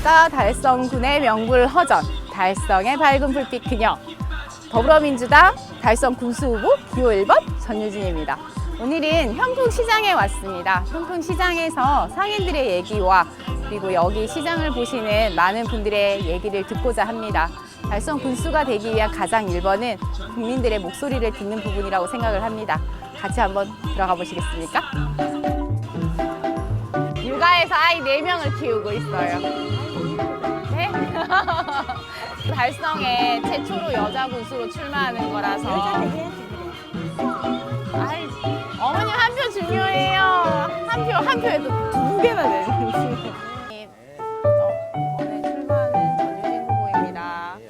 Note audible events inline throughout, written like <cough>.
안녕하십니까. 달성군의 명불 허전, 달성의 밝은 불빛 그녀. 더불어민주당 달성 군수 후보 기호 1번 전유진입니다. 오늘은 현풍시장에 왔습니다. 현풍시장에서 상인들의 얘기와 그리고 여기 시장을 보시는 많은 분들의 얘기를 듣고자 합니다. 달성 군수가 되기 위한 가장 1번은 국민들의 목소리를 듣는 부분이라고 생각을 합니다. 같이 한번 들어가 보시겠습니까? 육아에서 아이 4명을 키우고 있어요. <laughs> 네? 달성에 최초로 여자 군수로 출마하는 거라서. 아이, 어머님 한 표 중요해요. 한 표, 한 표에도 두 개나 되는. 어, 이번에 출마하는 전유진 후보입니다. 네.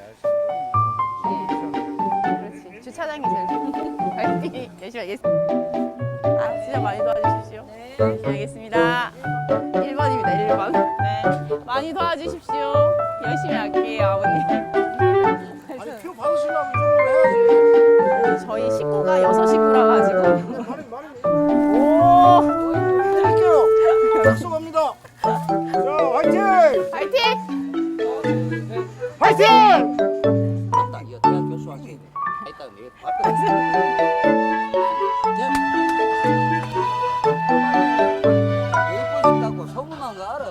그렇지. 주차장이 제일 좋은. 파이팅. <laughs> 열심히 하겠습니다. 아, 진짜 많이 도와주십시오. 네. 열심히 하겠습니다. 1번입니다, 1번. 네. 많이 도와주십시오. 열심히 할게요, 아버님. 아니 표 받으시려면 해야지. 저희 식구가 여섯 식구라 가지고. 말이 말이. 오! 할게요. 약속합니다. 자 화이팅. 파이팅! 파이팅! 딱 이거 대학 교수 할게. 이따 내가 예뻐 싶다고 소문난 거 알아?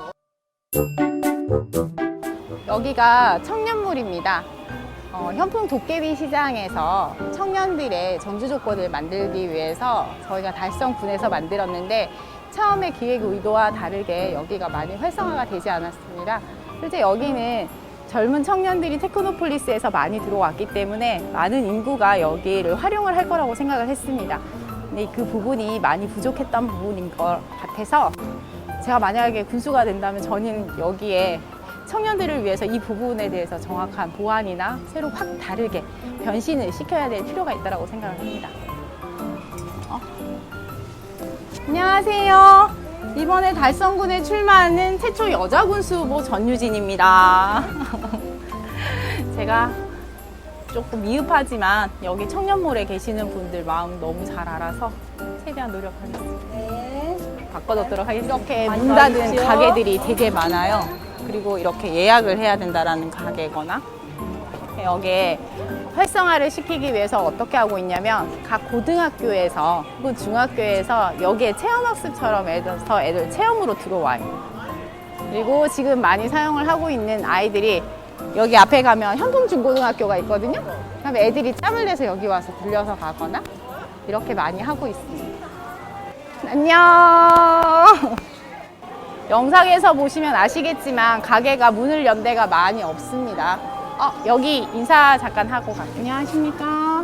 여기가 청년몰입니다. 어, 현풍 도깨비 시장에서 청년들의 전주 조건을 만들기 위해서 저희가 달성군에서 만들었는데 처음에 기획 의도와 다르게 여기가 많이 활성화가 되지 않았습니다. 실제 여기는 젊은 청년들이 테크노폴리스에서 많이 들어왔기 때문에 많은 인구가 여기를 활용을 할 거라고 생각을 했습니다. 근데 그 부분이 많이 부족했던 부분인 것 같아서 제가 만약에 군수가 된다면 저는 여기에 청년들을 위해서 이 부분에 대해서 정확한 보완이나 새로 확 다르게 변신을 시켜야 될 필요가 있다고 생각을 합니다. 어? 안녕하세요. 이번에 달성군에 출마하는 최초 여자 군수 후보 전유진입니다. <laughs> 제가 조금 미흡하지만 여기 청년몰에 계시는 분들 마음 너무 잘 알아서 최대한 노력하겠습니다. 바꿔놓도록 하겠습니다. 이렇게 문 닫은 가게들이 되게 많아요. 그리고 이렇게 예약을 해야 된다라는 가게거나 여기에 활성화를 시키기 위해서 어떻게 하고 있냐면 각 고등학교에서 혹은 중학교에서 여기에 체험학습처럼 애들서 애들 체험으로 들어와요. 그리고 지금 많이 사용을 하고 있는 아이들이 여기 앞에 가면 현풍중고등학교가 있거든요. 그럼 애들이 짬을 내서 여기 와서 들려서 가거나 이렇게 많이 하고 있습니다. 안녕. 영상에서 보시면 아시겠지만 가게가 문을 연 데가 많이 없습니다. 어, 여기 인사 잠깐 하고 갈게요. 안녕하십니까.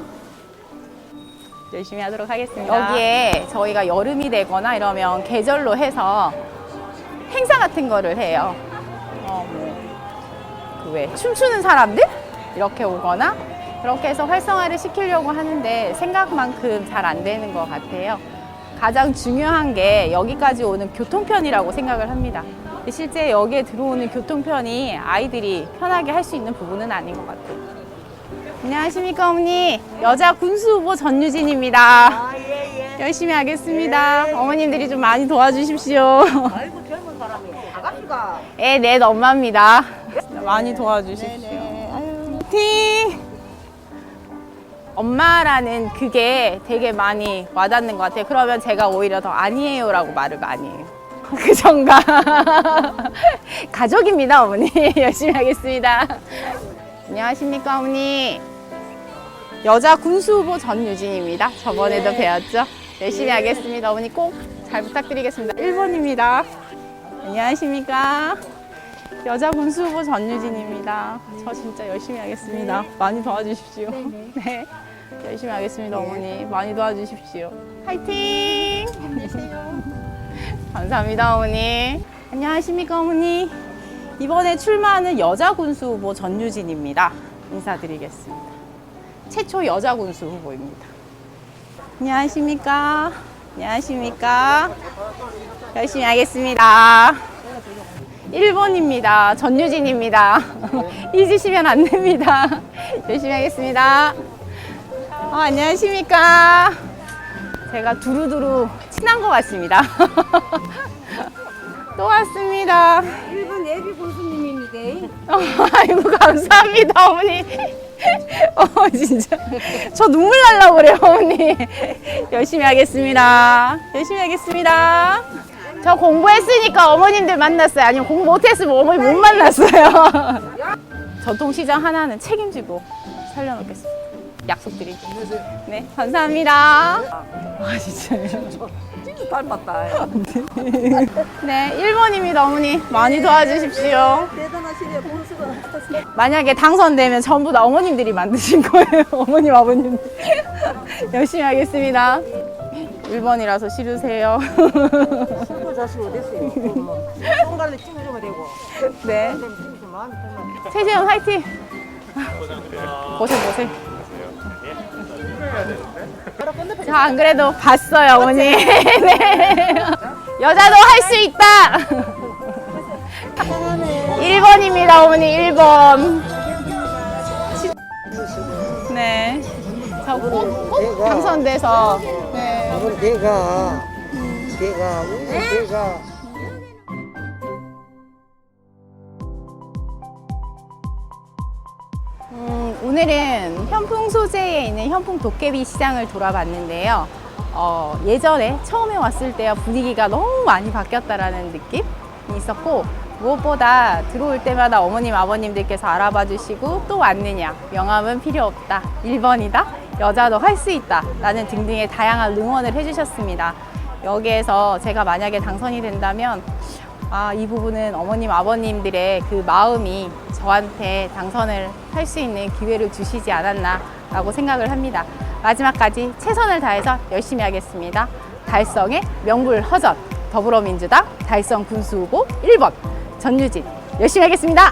열심히 하도록 하겠습니다. 여기에 저희가 여름이 되거나 이러면 계절로 해서 행사 같은 거를 해요. 어, 뭐, 그 왜, 춤추는 사람들? 이렇게 오거나 그렇게 해서 활성화를 시키려고 하는데 생각만큼 잘 안 되는 것 같아요. 가장 중요한 게 여기까지 오는 교통편이라고 생각을 합니다. 실제 여기에 들어오는 교통편이 아이들이 편하게 할 수 있는 부분은 아닌 것 같아요. 안녕하십니까, 어머니. 여자 군수 후보 전유진입니다. 열심히 하겠습니다. 어머님들이 좀 많이 도와주십시오. 아이고 젊은 사람이 아가씨가 예, 네, 엄마입니다. 많이 도와주십시오. 파이팅! 엄마라는 그게 되게 많이 와닿는 것 같아요. 그러면 제가 오히려 더 아니에요라고 말을 많이 해요. <laughs> 그전가 <laughs> 가족입니다, 어머니. <laughs> 열심히 하겠습니다. 안녕하십니까, 어머니. 여자 군수 후보 전유진입니다. 저번에도 배웠죠? 열심히 하겠습니다. 어머니 꼭 잘 부탁드리겠습니다. 1번입니다. 안녕하십니까. 여자 군수 후보 전유진입니다. 저 진짜 열심히 하겠습니다. 많이 도와주십시오. 네. 열심히 하겠습니다, 어머니. 많이 도와주십시오. 화이팅! 감사합니다, 어머니. 안녕하십니까, 어머니. 이번에 출마하는 여자 군수 후보 전유진입니다. 인사드리겠습니다. 최초 여자 군수 후보입니다. 안녕하십니까. 안녕하십니까. 열심히 하겠습니다. 1번입니다. 전유진입니다. <laughs> 잊으시면 안 됩니다. 열심히 하겠습니다. 어, 안녕하십니까. 제가 두루두루 친한 것 같습니다. <laughs> 또 왔습니다. 1번 예비 군수님입니다. <laughs> 어, 아이고 감사합니다 어머니. <laughs> 어 진짜 저 눈물 날라고 그래요 어머니. 열심히 하겠습니다. 열심히 하겠습니다. 저 공부했으니까 어머님들 만났어요. 아니면 공부 못했으면 어머니 못 만났어요. 전통시장 하나는 책임지고 살려놓겠습니다. 약속드리죠. 네 감사합니다. 아 진짜요. 진짜 닮았다. 네 1번입니다 어머니 많이 도와주십시오. 대단하시네 본수가. 만약에 당선되면 전부 다 어머님들이 만드신 거예요. <laughs> 어머님, 아버님. 열심히 하겠습니다. 1번이라서 싫으세요. 친구 자식 어딨어요? 손갈래 찍어주면 되고. 네. 그럼 찍어주면 마음이 편하네. 최재현 화이팅! 고생, 고생. 저 안 그래도 봤어요, 어머니. <laughs> 네. 여자도 할 수 있다! <laughs> 1번입니다, 어머니, 1번. 네. 저 꼭, 꼭 당선돼서. 네. 내가 오늘 내가 오늘은 현풍 소재에 있는 현풍 도깨비 시장을 돌아봤는데요. 어, 예전에 처음에 왔을 때와 분위기가 너무 많이 바뀌었다라는 느낌이 있었고 무엇보다 들어올 때마다 어머님 아버님들께서 알아봐 주시고 또 왔느냐. 명함은 필요 없다. 1번이다. 여자도 할 수 있다. 라는 등등의 다양한 응원을 해주셨습니다. 여기에서 제가 만약에 당선이 된다면 아, 이 부분은 어머님, 아버님들의 그 마음이 저한테 당선을 할 수 있는 기회를 주시지 않았나라고 생각을 합니다. 마지막까지 최선을 다해서 열심히 하겠습니다. 달성의 명불허전 더불어민주당 달성 군수 후보 1번 전유진 열심히 하겠습니다.